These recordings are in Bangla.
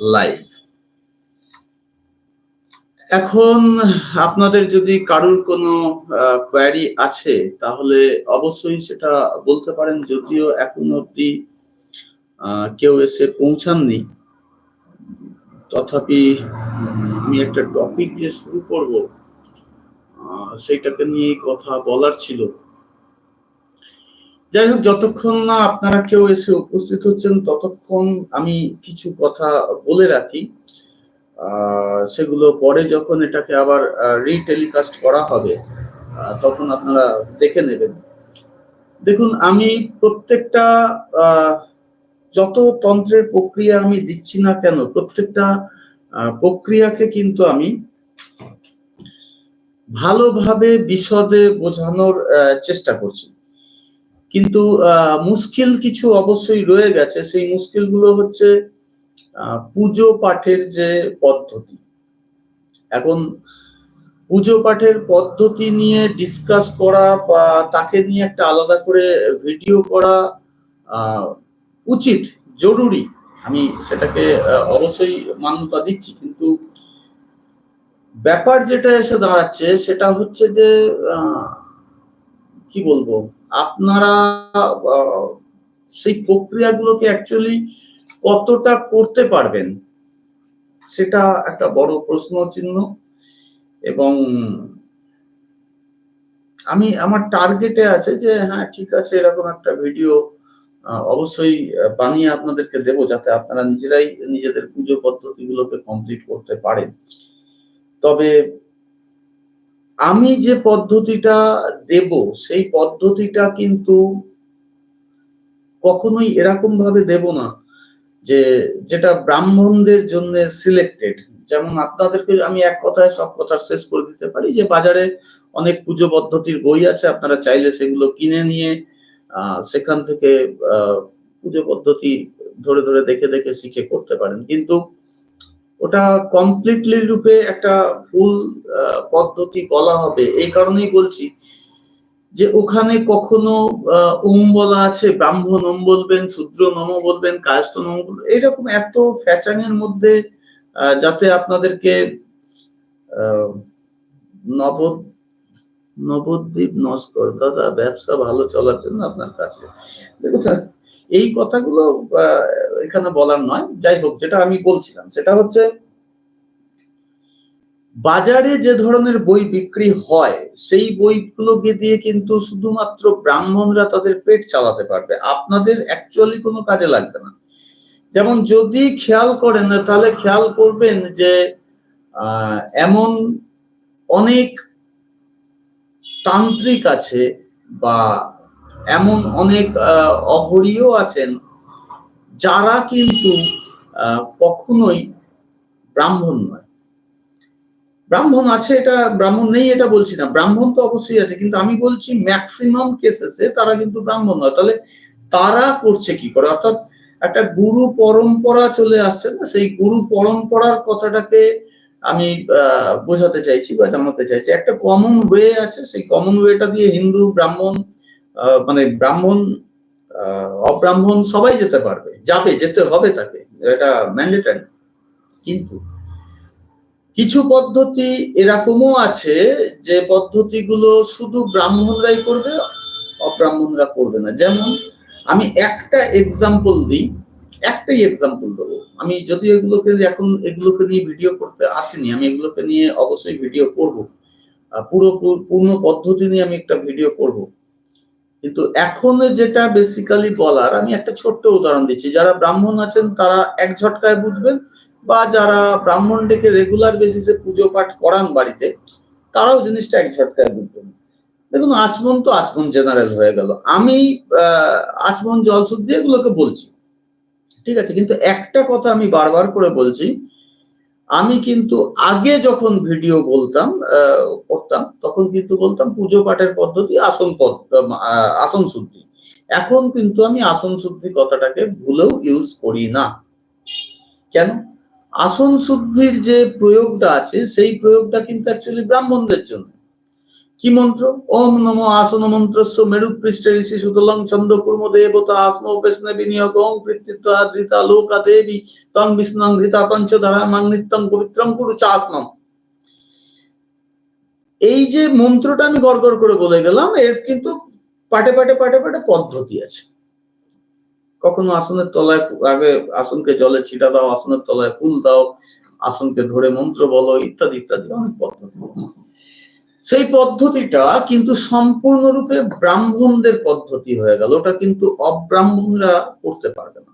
লাইভ এখন আপনাদের যদি কারুর কোনো কোয়ারি আছে, তাহলে অবশ্যই সেটা বলতে পারেন, যদিও এখন অব্দি কেউ এসে পৌঁছাননি। তথাপি আমি একটা টপিক যে শুরু করব সেইটাকে নিয়ে কথা বলার ছিল। যাই হোক, যতক্ষণ না আপনারা কেউ এসে উপস্থিত হচ্ছেন, ততক্ষণ আমি কিছু কথা বলে রাখি। সেগুলো পরে যখন এটাকে আবার রিটেলিকাস্ট করা হবে তখন আপনারা দেখে নেবেন। দেখুন, আমি প্রত্যেকটা যত তন্ত্রের প্রক্রিয়া আমি দিচ্ছি না কেন, প্রত্যেকটা প্রক্রিয়াকে কিন্তু আমি ভালোভাবে বিশদে বোঝানোর চেষ্টা করছি। কিন্তু মুশকিল কিছু অবশ্যই রয়ে গেছে। সেই মুশকিলগুলো হচ্ছে পুজো পাঠের যে পদ্ধতি। এখন পুজো পাঠের পদ্ধতি নিয়ে ডিসকাস করা বা তাকে নিয়ে একটা আলাদা করে ভিডিও করা উচিত জরুরি। আমি সেটাকে অবশ্যই মান্যতা দিচ্ছি। কিন্তু ব্যাপার যেটা এসে দাঁড়াচ্ছে সেটা হচ্ছে যে আহ, কি বলব? আপনারা সেই প্রক্রিয়াগুলোকে অ্যাকচুয়ালি কতটা করতে পারবেন? সেটা একটা বড় প্রশ্ন চিহ্ন এবং আমি, আমার টার্গেটে আছে যে হ্যাঁ ঠিক আছে, এরকম একটা ভিডিও অবশ্যই বানিয়ে আপনাদেরকে দেব যাতে আপনারা নিজেরাই নিজেদের পুজো পদ্ধতিগুলোকে কমপ্লিট করতে পারেন। তবে আমি যে পদ্ধতিটা দেব, সেই পদ্ধতিটা কিন্তু কখনোই এরকম ভাবে দেব না যে যেটা ব্রাহ্মণদের জন্য সিলেক্টেড যেমন আপনাদেরকে আমি এক কথায় সব কথা শেষ করে দিতে পারি যে বাজারে অনেক পুজো পদ্ধতির বই আছে, আপনারা চাইলে সেগুলো কিনে নিয়ে সেখান থেকে পুজো পদ্ধতি ধরে ধরে দেখে দেখে শিখে করতে পারেন। কিন্তু ওটা কমপ্লিটলি রূপে একটা ফুল পদ্ধতি বলা হবে। এই কারণেই বলছি যে ওখানে কখনো ওম বলা আছে ব্রাহ্মণ ওম বলবেন শূদ্র নম বলবেন কায়স্থ নম এইরকম এত ফ্যাচাঙের মধ্যে যাতে আপনাদেরকে নব নবদ্বীপ নস্কর, দাদা, ব্যবসা ভালো চলার জন্য আপনার কাছে। দেখুন এই কথাগুলো এখানে বলার নয়। যাই হোক, যেটা আমি বলছিলাম, সেটা হচ্ছে বাজারে যে ধরনের বই বিক্রি হয়, সেই বইগুলোকে দিয়ে কিন্তু শুধুমাত্র ব্রাহ্মণরা তাদের পেট চালাতে পারবে। আপনাদের অ্যাকচুয়ালি কোনো কাজে লাগবে না। যেমন যদি খেয়াল করেন, তাহলে খেয়াল করবেন যে এমন অনেক তান্ত্রিক আছে বা এমন অনেক আহ, অঘরীয় আছেন যারা কিন্তু কখনোই ব্রাহ্মণ নয়। ব্রাহ্মণ আছে এটা ব্রাহ্মণ নেই এটা বলছি না। ব্রাহ্মণ তো অবশ্যই আছে কিন্তু আমি বলছি ম্যাক্সিমাম কেসেসে তারা কিন্তু ব্রাহ্মণ নয়। তাহলে তারা করছে কি করে? অর্থাৎ একটা গুরু পরম্পরা চলে আসছে না? সেই গুরু পরম্পরার কথাটাকে আমি বোঝাতে চাইছি বা জানাতে চাইছি। একটা কমন ওয়ে আছে সেই কমন ওয়েটা দিয়ে হিন্দু ব্রাহ্মণ মানে ব্রাহ্মণ অব্রাহ্মণ সবাই যেতে পারবে, যাবে, যেতে হবে তাকে, এটা ম্যান্ডেটারি কিন্তু কিছু পদ্ধতি এরকমও আছে যে পদ্ধতিগুলো শুধু ব্রাহ্মণরাই করবে, অব্রাহ্মণরা করবে না। যেমন আমি একটা এক্সাম্পল দিই, একটাই এক্সাম্পল দেবো। আমি যদি এগুলোকে, এখন এগুলোকে নিয়ে ভিডিও করতে আসিনি, আমি এগুলোকে নিয়ে অবশ্যই ভিডিও করব। পুরো পূর্ণ পদ্ধতি নিয়ে আমি একটা ভিডিও করব। কিন্তু এখন যেটা বেসিক্যালি বলার, আমি একটা ছোট্ট উদাহরণ দিচ্ছি। যারা ব্রাহ্মণ আছেন, তারা এক ঝটকায় বুঝবেন বা যারা ব্রাহ্মণ ডেকে রেগুলার বেসিসে পুজো পাঠ করান বাড়িতে, তারাও জিনিসটা এক ঝটকায় বুঝবেন। দেখুন, আচমন তো আচমন জেনারেল হয়ে গেল। আমি আচমন জল শুদ্ধি এগুলোকে বলছি। ঠিক আছে, কিন্তু একটা কথা আমি বারবার করে বলছি আমি কিন্তু আগে যখন ভিডিও বলতাম করতাম, তখন কিন্তু বলতাম পুজো পাঠের পদ্ধতি আসন পদ আসন শুদ্ধি। এখন কিন্তু আমি আসন শুদ্ধি কথাটাকে ভুলেও ইউজ করি না। কেন? আসন শুদ্ধির যে প্রয়োগটা আছে, সেই প্রয়োগটা কিন্তু অ্যাকচুয়ালি ব্রাহ্মণদের জন্য। কি মন্ত্র? ওম নম আসন মন্ত্রস্য মেরু পৃষ্ঠে ঋষি সুতলং চন্দ্র কুর্ম দেবতা আসমো বেষ্ণে বিনিয়োগ ওম কৃতিত্ব ধৃতা লোকা দেবী তং বিষ্ণং ধৃতা পঞ্চধারা মাং নিত্যং পবিত্রং কুরু চাসমম। এই যে মন্ত্রটা আমি গড়গড় করে বলে গেলাম, এর কিন্তু পাটে পাটে পাটে পাটে পদ্ধতি আছে। কখনো আসনের তলায় আগে আসনকে জলে ছিটা দাও, আসনের তলায় ফুল দাও, আসনকে ধরে মন্ত্র বলো, ইত্যাদি ইত্যাদি অনেক পদ্ধতি আছে। সেই পদ্ধতিটা কিন্তু সম্পূর্ণরূপে ব্রাহ্মণদের পদ্ধতি হয়ে গেল। ওটা কিন্তু অব্রাহ্মণরা করতে পারবে না।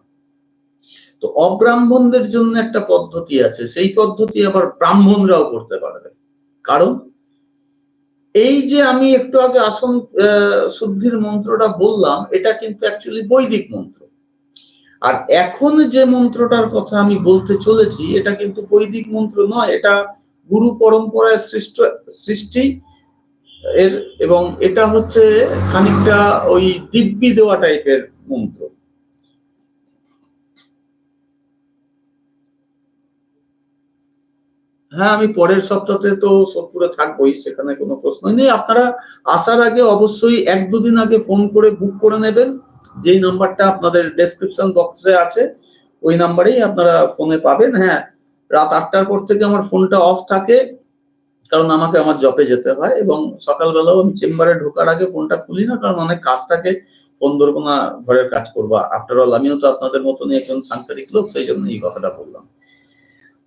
তো অব্রাহ্মণদের জন্য একটা পদ্ধতি আছে, সেই পদ্ধতি আবার ব্রাহ্মণরাও করতে পারবে। কারণ এই যে আমি একটু আগে আসন শুদ্ধির মন্ত্রটা বললাম, এটা কিন্তু অ্যাকচুয়ালি বৈদিক মন্ত্র। আর এখন যে মন্ত্রটার কথা আমি বলতে চলেছি, এটা কিন্তু বৈদিক মন্ত্র নয়, এটা গুরু পরম্পরায় সৃষ্ট, সৃষ্টি এর, এবং এটা হচ্ছে খানিকটা ওই দিব্যি দেওয়া টাইপের মন্ত্র। হ্যাঁ আমি পরের সপ্তাহে তো সোদপুরে থাকবোই, সেখানে কোনো প্রশ্ন নেই। আপনারা আসার আগে অবশ্যই এক দুদিন আগে ফোন করে বুক করে নেবেন। যেই নাম্বারটা আপনাদের ডেসক্রিপশন বক্সে আছে, ওই নাম্বারেই আপনারা ফোনে পাবেন। হ্যাঁ রাত আটটার পর থেকে আমার ফোনটা অফ থাকে, কারণ আমাকে আমার জবে যেতে হয় এবং সকালবেলাও আমি চেম্বারে ঢোকার আগে ফোনটা খুলি না, কারণ অনেক কাজ থাকে ফোন ধরবো না ঘরের কাজ করব। আফটার অল আমিও তো আপনাদের মতনই একজন সাংসারিক লোক, সেই জন্য এই কথাটা বললাম।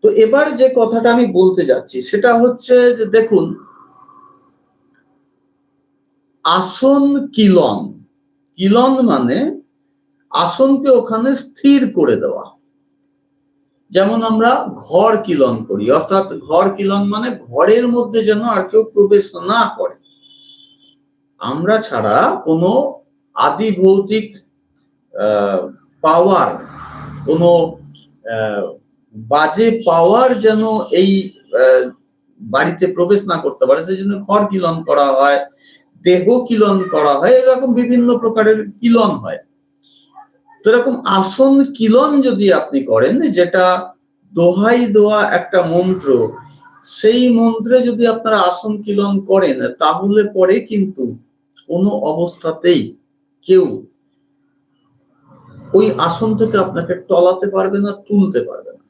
তো এবার যে কথাটা আমি বলতে যাচ্ছি, সেটা হচ্ছে যে দেখুন, আসন কিলন কিলন মানে আসনকে ওখানে স্থির করে দেওয়া। যেমন আমরা ঘর কিলন করি, অর্থাৎ ঘর কিলন মানে ঘরের মধ্যে যেন আর কেউ প্রবেশ না করে। আমরা ছাড়া কোনো আদি ভৌতিক পাওয়ার কোনো বাজে পাওয়ার যেন এই বাড়িতে প্রবেশ না করতে পারে। সেই জন্য ঘর কিলন করা হয়, দেহ কিলন করা হয়, এরকম বিভিন্ন প্রকারের কিলন হয়। তো এরকম আসন কিলন যদি আপনি করেন, যেটা দোহাই দোয়া একটা মন্ত্র, সেই মন্ত্রে যদি আপনারা আসন কিলন করেন, তাহলে পরে কিন্তু কোনো অবস্থাতেই কেউ ওই আসন থেকে আপনাকে টলাতে পারবে না, তুলতে পারবে না।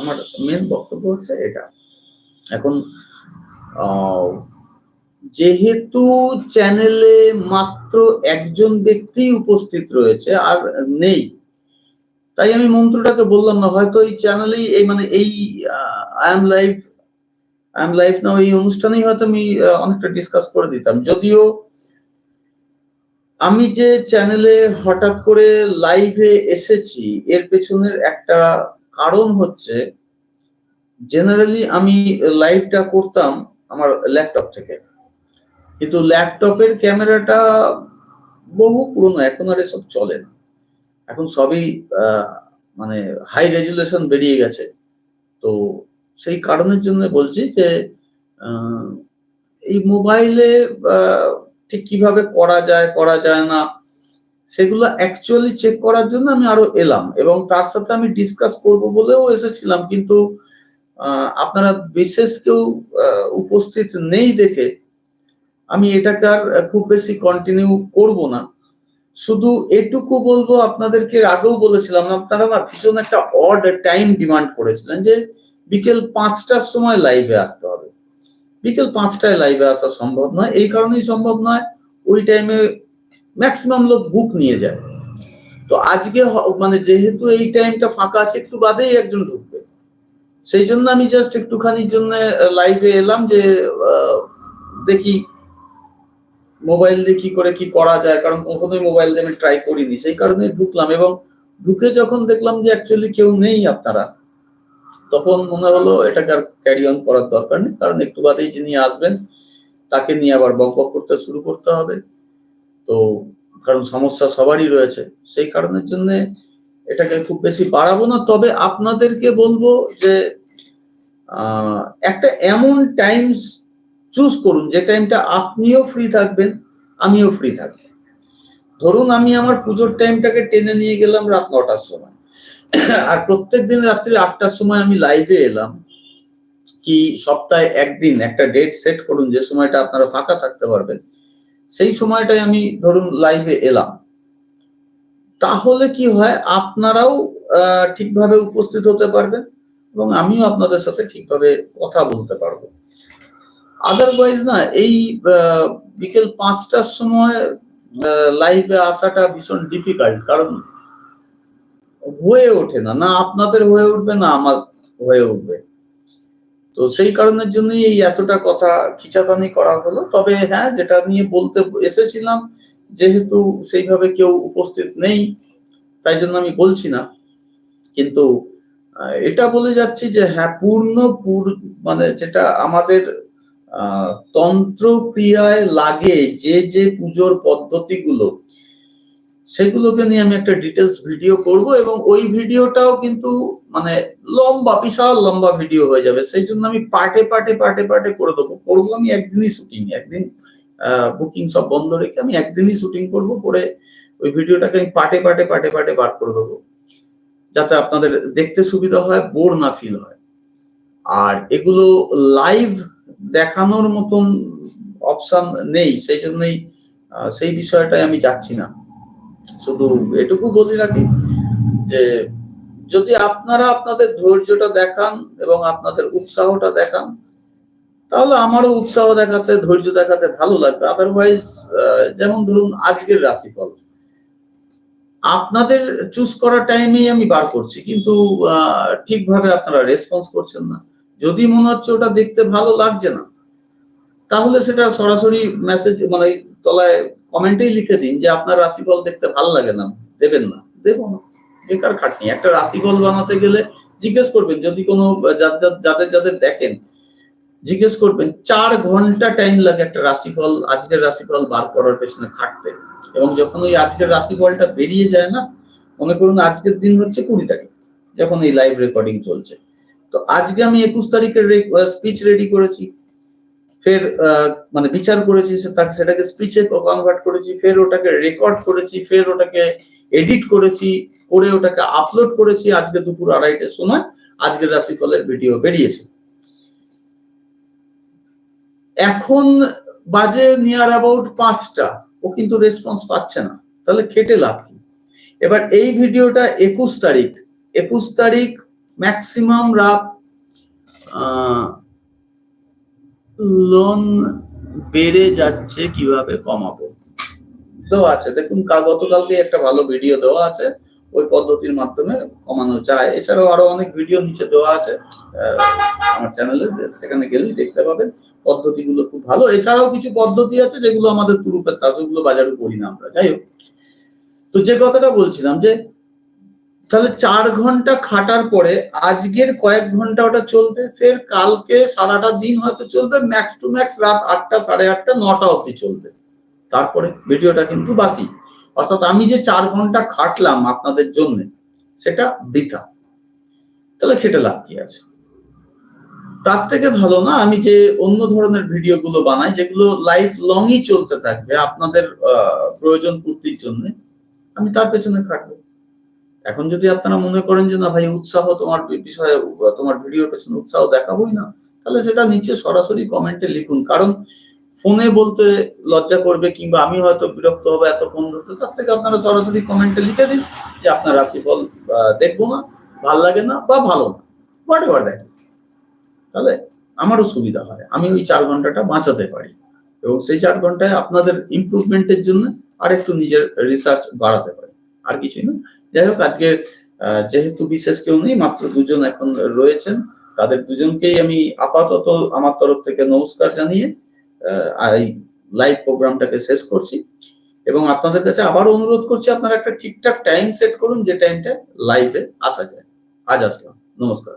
আমার মেন বক্তব্য হচ্ছে এটা। এখন যেহেতু চ্যানেলে মাত্র একজন ব্যক্তি উপস্থিত রয়েছে আর নেই, তাই আমি মন্ত্রটাকে বললাম না, হয়তো এই চ্যানেলেই এই মানে এই I am live I am live না এই অনুষ্ঠানেই হয়তো আমি অনেকটা ডিসকাস করে দিতাম। যদিও আমি যে চ্যানেলে হঠাৎ করে লাইভে এসেছি, এর পেছনের একটা কারণ হচ্ছে জেনারেলি আমি লাইভটা করতাম আমার ল্যাপটপ থেকে। কিন্তু ল্যাপটপের ক্যামেরাটা বহু পুরনো, এখন আর এসব চলে না। এখন সবই মানে হাই রেজুলেশন বেরিয়ে গেছে। তো সেই কারণের জন্য বলছি যে এই মোবাইলে ঠিক কীভাবে করা যায় করা যায় না, সেগুলো অ্যাকচুয়ালি চেক করার জন্য আমি আরও এলাম এবং তার সাথে আমি ডিসকাস করব বলেও এসেছিলাম। কিন্তু আপনারা বিশেষ কেউ উপস্থিত নেই দেখে আমি এটাকে আর খুব বেশি কন্টিনিউ করব না। শুধু এটুকু বলব, আপনাদেরকে আগেও বলেছিলাম, আপনারা না ভীষণ একটা অড টাইম ডিমান্ড করেছিলেন যে বিকেল পাঁচটার সময় লাইভে আসতে হবে। বিকেল পাঁচটায় লাইভে আসা সম্ভব নয়, এই কারণেই সম্ভব নয়, ওই টাইমে ম্যাক্সিমাম লোক বুক নিয়ে যায়। তো আজকে মানে যেহেতু এই টাইমটা ফাঁকা আছে, একটু বাদেই একজন ঢুকবে। সেই জন্য আমি জাস্ট একটুখানির জন্য লাইভে এলাম যে দেখি মোবাইল দিয়ে কি করে কি করা যায়? কারণ কখনোই মোবাইল দিয়ে আমি ট্রাই করিনি। সেই কারণে ঢুকলাম এবং ঢুকে যখন দেখলাম যে অ্যাকচুয়ালি কেউ নেই আপনারা, তখন মনে হলো এটাকে আর ক্যারি অন করার দরকার নেই। কারণ একটু বাদেই যিনি আসবেন, তাকে নিয়ে আবার বক বক করতে শুরু করতে হবে। তো কারণ সমস্যা সবারই রয়েছে। সেই কারণের জন্য এটাকে খুব বেশি বাড়াবো না। তবে আপনাদেরকে বলব যে একটা এমন টাইমস চুজ করুন, যে টাইমটা আপনিও ফ্রি থাকবেন, আমিও ফ্রি থাকব। ধরুন আমি আমার পুজোর টাইমটাকে টেনে নিয়ে গেলাম রাত নটার সময়। আর প্রত্যেক দিন রাত্রি আটটার সময় আমি লাইভে এলাম, কি সপ্তাহে একদিন একটা ডেট সেট করুন, যে সময়টা আপনারা ফাঁকা থাকতে পারবেন, সেই সময়টায় আমি ধরুন লাইভে এলাম। তাহলে কি হয়, আপনারাও ঠিকভাবে উপস্থিত হতে পারবেন এবং আমিও আপনাদের সাথে ঠিকভাবে কথা বলতে পারব। আদারওয়াইজ না, এই বিকেল পাঁচটার সময় লাইভে আসাটা ভীষণ ডিফিকাল্ট কারণ হয়ে ওঠে না। না আপনাদের হয়ে উঠবে, না আমার হয়ে উঠবে। তো সেই কারণের জন্যই এই এতটা কথা খিচাতানি করা হলো। তবে হ্যাঁ যেটা নিয়ে বলতে এসেছিলাম, যেহেতু সেইভাবে কেউ উপস্থিত নেই, তাই জন্য আমি বলছি না। কিন্তু এটা বলে যাচ্ছি যে হ্যাঁ পূর্ণ মানে যেটা আমাদের আহ, তন্ত্র ক্রিয়ায় লাগে যে যে পুজোর পদ্ধতিগুলো সেগুলোকে নিয়ে আমি একটা ডিটেলস ভিডিও করব এবং ওই ভিডিওটাও কিন্তু মানে লম্বা বিশাল লম্বা ভিডিও হয়ে যাবে। সেই জন্য আমি পার্টে পার্টে পার্টে পার্টে করে দেবো। করব আমি একদিনই শুটিং একদিন বুকিং সব বন্ধ রেখে আমি একদিনই শুটিং করব করে ওই ভিডিওটাকে আমি পার্টে পার্টে পার্টে পার্টে বার করে দেবো। যাতে আপনাদের দেখতে সুবিধা হয় বোর না ফিল হয়। আর এগুলো লাইভ দেখানোর মতন অপশন নেই, সেই জন্যই সেই বিষয়টাই আমি যাচ্ছি না। শুধু এটুকু বলি রাখি যে, যদি আপনারা আপনাদের ধৈর্যটা দেখান এবং আপনাদের উৎসাহটা দেখান, তাহলে আমারও উৎসাহ দেখাতে, ধৈর্য দেখাতে ভালো লাগবে। আদারওয়াইজ যেমন ধরুন আজকের রাশিফল। আপনাদের চুজ করা টাইমেই আমি বার করছি, কিন্তু ঠিকভাবে আপনারা রেসপন্স করছেন না। যদি মনে হচ্ছে ওটা দেখতে ভালো লাগছে না, তাহলে সেটা সরাসরি মেসেজ মানে তলায় কমেন্টেই লিখে দিন যে আপনার রাশিফল দেখতে ভালো লাগে না, দেবেন না, দেবো না, বেকার খাটনি। একটা রাশিফল বানাতে গেলে জিজ্ঞেস করবেন, যদি কোনো যাদের যাদের দেখেন, জিজ্ঞেস করবেন, চার ঘণ্টা টাইম লাগে একটা রাশিফল, আজকের রাশিফল বার করার পেছনে খাটতে। এবং যখন ওই আজকের রাশিফলটা বেরিয়ে যায় না, মনে করুন আজকের দিন হচ্ছে কুড়ি তারিখ, যখন এই লাইভ রেকর্ডিং চলছে। তো আজকে আমি একুশ তারিখের স্পিচ রেডি করেছি। ফের মানে বিচার করেছি তাকে সেটাকে স্পিচে কনভার্ট করেছি, ফের ওটাকে রেকর্ড করেছি, ফের ওটাকে এডিট করেছি, করে ওটাকে আপলোড করেছি। আজকে দুপুর আড়াইটের সময় আজকের রাশিফলের ভিডিও বেরিয়েছে। এখন বাজে নিয়ার অ্যাবাউট পাঁচটা। ও কিন্তু রেসপন্স পাচ্ছে না। তাহলে খেটে লাভ কি? এবার এই ভিডিওটা একুশ তারিখ। একুশ তারিখ ম্যাক্সিমাম রাত লোন বেড়ে যাচ্ছে কীভাবে কমাবো? দেওয়া আছে। দেখুন গতকালকে একটা ভালো ভিডিও দেওয়া আছে। ওই পদ্ধতির মাধ্যমে কমানো যায়। এছাড়াও আরও অনেক ভিডিও নিচে দেওয়া আছে। আমার চ্যানেলে সেখানে গেলেই দেখতে পাবেন পদ্ধতিগুলো খুব ভালো। এছাড়াও কিছু পদ্ধতি আছে যেগুলো আমাদের তুরুপের তাস ওগুলো বাজারে করি না আমরা। যাই হোক, তো যে কথাটা বলছিলাম যে তাহলে চার ঘণ্টা খাটার পরে আজকের কয়েক ঘণ্টা ওটা চলবে, ফের কালকে সারাটা দিন হয়তো চলবে ম্যাক্স টু ম্যাক্স রাত আটটা, সাড়ে আটটা, নটা অবধি চলবে। তারপরে ভিডিওটা কিন্তু বাসি অর্থাৎ আমি যে চার ঘণ্টা খাটলাম আপনাদের জন্য, সেটা বৃথা। তাহলে খেটে লাভ কি আছে? তার থেকে ভালো না, আমি যে অন্য ধরনের ভিডিও গুলো বানাই, যেগুলো লাইফ লংই চলতে থাকবে আপনাদের প্রয়োজন পূর্তির জন্য, আমি তার পেছনে খাটবো। এখন যদি আপনারা মনে করেন যে, না ভাই, উৎসাহ তোমার বিষয়ে তোমার ভিডিওর পেছনে উৎসাহ দেখাবোই না, তাহলে সেটা নিচে সরাসরি কমেন্টে লিখুন। কারণ ফোনে বলতে লজ্জা করবে কিংবা আমি হয়তো বিরক্ত হব, এত ফোন ধরতে, তার থেকে আপনারা সরাসরি কমেন্টে লিখে দিন যে, আপনার রাশিফল দেখব না, ভালো লাগে না, বা ভালো না হোয়াট এভার দ্যাট তাহলে আমারও সুবিধা হয়, আমি ওই চার ঘন্টাটা বাঁচাতে পারি। এবং সেই চার ঘন্টায় আপনাদের ইমপ্রুভমেন্টের জন্য আর একটু নিজের রিসার্চ বাড়াতে পারি। আর কিছুই না। যাই হোক আজকে যেহেতু বিশেষ কেউ নেই, মাত্র দুজন এখন রয়েছেন, তাদের দুজনকেই আমি আপাতত আমার তরফ থেকে নমস্কার জানিয়ে এই লাইভ প্রোগ্রামটাকে শেষ করছি। এবং আপনাদের কাছে আবারও অনুরোধ করছি, আপনারা একটা ঠিকঠাক টাইম সেট করুন, যে টাইমটা লাইভে আসা যায়। আজ আসলাম। নমস্কার।